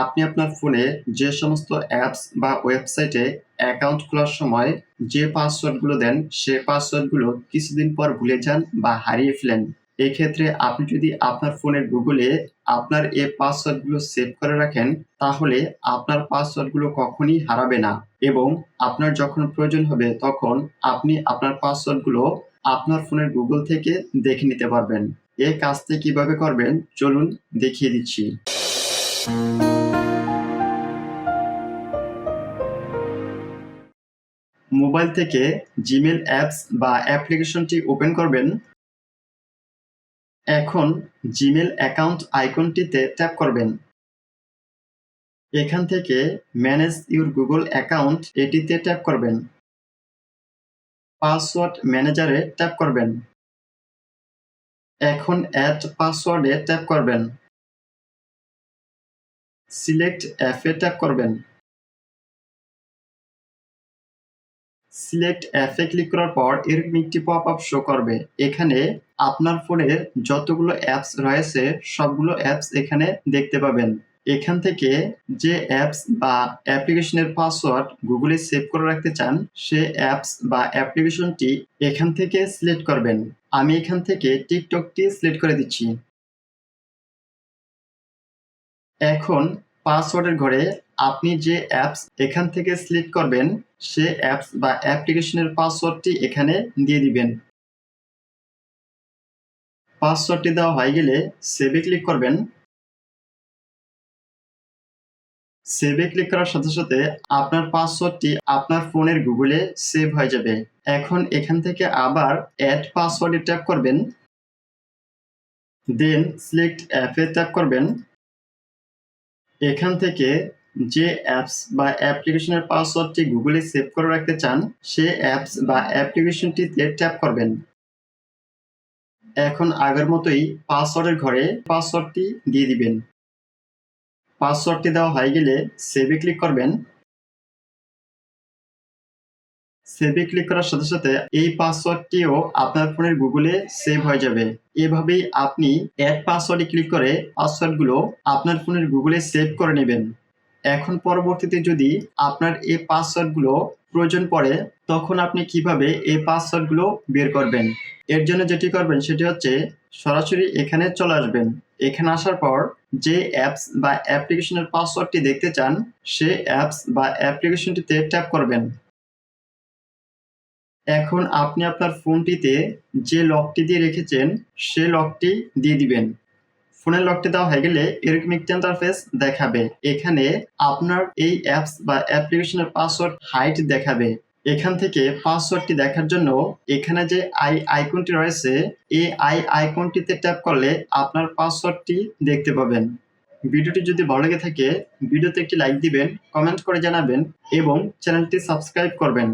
আপনি আপনার ফোনে যে সমস্ত অ্যাপস বা ওয়েবসাইটে অ্যাকাউন্ট খোলার সময় যে পাসওয়ার্ডগুলো দেন, সে পাসওয়ার্ডগুলো কিছুদিন পর ভুলে যান বা হারিয়ে ফেলেন। এক্ষেত্রে আপনি যদি আপনার ফোনের গুগলে আপনার এই পাসওয়ার্ডগুলো সেভ করে রাখেন, তাহলে আপনার পাসওয়ার্ডগুলো কখনই হারাবে না এবং আপনার যখন প্রয়োজন হবে তখন আপনি আপনার পাসওয়ার্ডগুলো আপনার ফোনের গুগল থেকে দেখে নিতে পারবেন। এই কাজটি কীভাবে করবেন? চলুন দেখিয়ে দিচ্ছি। মোবাইল থেকে জিমেল অ্যাপস বা অ্যাপ্লিকেশনটি ওপেন করবেন। এখন জিমেল অ্যাকাউন্ট আইকনটিতে ট্যাপ করবেন। এখান থেকে ম্যানেজ ইউর গুগল অ্যাকাউন্ট এটিতে ট্যাপ করবেন। পাসওয়ার্ড ম্যানেজারে ট্যাপ করবেন। এখন অ্যাড পাসওয়ার্ডে ট্যাপ করবেন। সিলেক্ট অ্যাপে ট্যাপ করবেন। সিলেক্ট অ্যাপে ক্লিক করার পর এরকম একটি পপ আপ শো করবে। এখানে আপনার ফোনে যতগুলো অ্যাপস রয়েছে, সবগুলো অ্যাপস এখানে দেখতে পাবেন। এখান থেকে যে অ্যাপস বা অ্যাপ্লিকেশনের পাসওয়ার্ড গুগলে সেভ করে রাখতে চান, সে অ্যাপস বা অ্যাপ্লিকেশনটি এখান থেকে সিলেক্ট করবেন। আমি এখান থেকে টিকটকটি সিলেক্ট করে দিচ্ছি। এখন পাসওয়ার্ডের ঘরে আপনি যে অ্যাপস এখান থেকে সিলেক্ট করবেন সে অ্যাপস বা অ্যাপ্লিকেশনের পাসওয়ার্ডটি এখানে দিয়ে দিবেন। পাসওয়ার্ডটি দেওয়া হয়ে গেলে সেভে ক্লিক করবেন। সেভে ক্লিক করার সাথে সাথে আপনার পাসওয়ার্ডটি আপনার ফোনের গুগলে সেভ হয়ে যাবে। এখন এখান থেকে আবার অ্যাড পাসওয়ার্ডে ট্যাপ করবেন। দেন সিলেক্ট অ্যাপে ট্যাপ করবেন। এখান থেকে যে অ্যাপস বা অ্যাপ্লিকেশনের পাসওয়ার্ডটি গুগলে সেভ করে রাখতে চান, সে অ্যাপস বা অ্যাপ্লিকেশনটিতে ট্যাপ করবেন। এখন আগের মতোই পাসওয়ার্ডের ঘরে পাসওয়ার্ডটি দিয়ে দিবেন। পাসওয়ার্ডটি দেওয়া হয়ে গেলে সেভে ক্লিক করবেন। সেভে ক্লিক করার সাথে সাথে এই পাসওয়ার্ডটিও আপনার ফোনের গুগলে সেভ হয়ে যাবে। এভাবেই আপনি অ্যাড পাসওয়ার্ডে ক্লিক করে পাসওয়ার্ডগুলো আপনার ফোনের গুগলে সেভ করে নেবেন। এখন পরবর্তীতে যদি আপনার এই পাসওয়ার্ডগুলো প্রয়োজন পড়ে, তখন আপনি কীভাবে এই পাসওয়ার্ডগুলো বের করবেন? এর জন্য যেটি করবেন সেটি হচ্ছে সরাসরি এখানে চলে আসবেন। এখানে আসার পর যে অ্যাপস বা অ্যাপ্লিকেশনের পাসওয়ার্ডটি দেখতে চান, সে অ্যাপস বা অ্যাপ্লিকেশনটিতে ট্যাপ করবেন। এখন আপনি আপনার ফোনটিতে যে লকটি দিয়ে রেখেছেন, সে লকটি দিয়ে দিবেন। ফোনের লকটি দেওয়া হয়ে গেলে এরকম একটি ইন্টারফেস দেখাবে। এখানে আপনার এই অ্যাপস বা অ্যাপ্লিকেশনের পাসওয়ার্ড হাইট দেখাবে। এখান থেকে পাসওয়ার্ডটি দেখার জন্য এখানে যে আই আইকনটি রয়েছে, এই আই আইকনটিতে ট্যাপ করলে আপনার পাসওয়ার্ডটি দেখতে পাবেন। ভিডিওটি যদি ভালো লেগে থাকে, ভিডিওতে একটি লাইক দিবেন কমেন্ট করে জানাবেন এবং চ্যানেলটি সাবস্ক্রাইব করবেন।